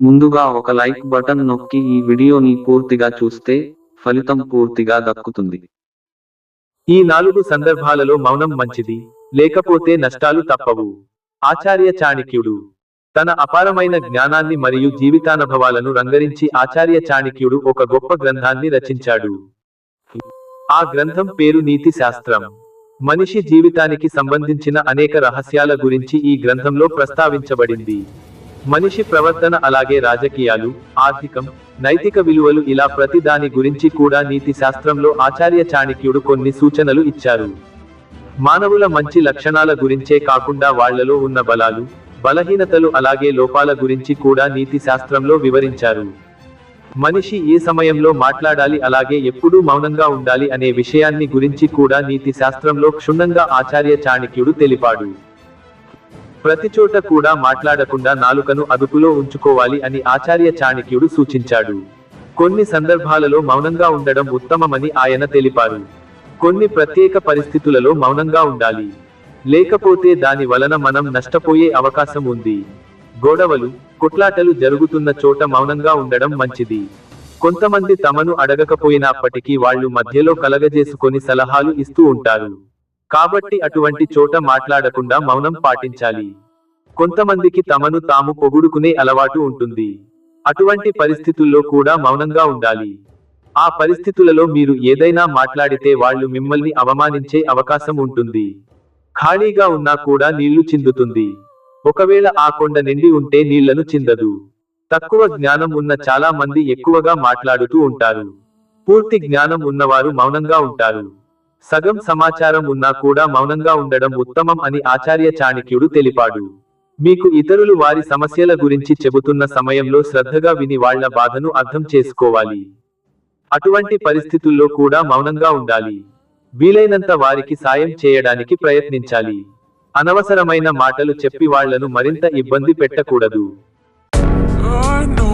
ముందుగా ఒక like button నొక్కి ఈ వీడియోని పూర్తిగా చూస్తే ఫలితం పూర్తిగా దక్కుతుంది. ఈ నాలుగు సందర్భాలలో మౌనం మంచిది లేకపోతే నష్టాలు తప్పవు. ఆచార్య చాణిక్యుడు తన అపారమైన జ్ఞానాన్ని మరియు జీవితానుభవాలను రంగరించి ఆచార్య చాణిక్యుడు ఒక గొప్ప గ్రంథాన్ని రచించాడు. ఆ గ్రంథం పేరు నీతి శాస్త్రం. మనిషి జీవితానికి సంబంధించిన అనేక రహస్యాల గురించి ఈ గ్రంథంలో ప్రస్తావించబడింది. మనిషి ప్రవర్తన అలాగే రాజకీయాలు ఆర్థికం నైతిక విలువలు ఇలా ప్రతి దాని గురించి కూడా నీతి శాస్త్రంలో ఆచార్య చాణక్యుడు కొన్ని సూచనలు ఇచ్చారు. మానవుల మంచి లక్షణాల గురించే కాకుండా వాళ్ళలో ఉన్న బలాలు బలహీనతలు అలాగే లోపాల గురించి కూడా నీతి శాస్త్రంలో వివరించారు. మనిషి ఏ సమయంలో మాట్లాడాలి అలాగే ఎప్పుడూ మౌనంగా ఉండాలి అనే విషయాన్ని గురించి కూడా నీతి శాస్త్రంలో క్షుణ్ణంగా ఆచార్య చాణక్యుడు తెలిపాడు. ప్రతి చోట కూడా మాట్లాడకుండా నాలుకను అదుపులో ఉంచుకోవాలి అని ఆచార్య చాణక్యుడు సూచించాడు. కొన్ని సందర్భాలలో మౌనంగా ఉండడం ఉత్తమమని ఆయన తెలిపారు. కొన్ని ప్రత్యేక పరిస్థితులలో మౌనంగా ఉండాలి. లేకపోతే దాని వలన మనం నష్టపోయే అవకాశం ఉంది. గొడవలు కొట్లాటలు జరుగుతున్న చోట మౌనంగా ఉండడం మంచిది. కొంతమంది తమను అడగకపోయినప్పటికీ వాళ్ళు మధ్యలో కలగజేసుకొని సలహాలు ఇస్తూ ఉంటారు. కాబట్టి అటువంటి చోట మాట్లాడకుండా మౌనం పాటించాలి. కొంతమందికి తమను తాము పొగుడుకునే అలవాటు ఉంటుంది. అటువంటి పరిస్థితుల్లో కూడా మౌనంగా ఉండాలి. ఆ పరిస్థితులలో మీరు ఏదైనా మాట్లాడితే వాళ్ళు మిమ్మల్ని అవమానించే అవకాశం ఉంటుంది. ఖాళీగా ఉన్నా కూడా నీళ్ళు చిందుతుంది. ఒకవేళ ఆ కొండ నిండి ఉంటే నీళ్ళను చిందదు. తక్కువ జ్ఞానం ఉన్న చాలా మంది ఎక్కువగా మాట్లాడుతూ ఉంటారు. పూర్తి జ్ఞానం ఉన్నవారు మౌనంగా ఉంటారు. సగం సమాచారం ఉన్నా కూడా మౌనంగా ఉండడం ఉత్తమం అని ఆచార్య చాణక్యుడు తెలిపాడు. మీకు ఇతరులు వారి సమస్యల గురించి చెబుతున్న సమయంలో శ్రద్ధగా విని వాళ్ళ బాధను అర్థం చేసుకోవాలి. అటువంటి పరిస్థితుల్లో కూడా మౌనంగా ఉండాలి. వీలైనంత వారికి సాయం చేయడానికి ప్రయత్నించాలి. అనవసరమైన మాటలు చెప్పి వాళ్ళను మరింత ఇబ్బంది పెట్టకూడదు. Ah,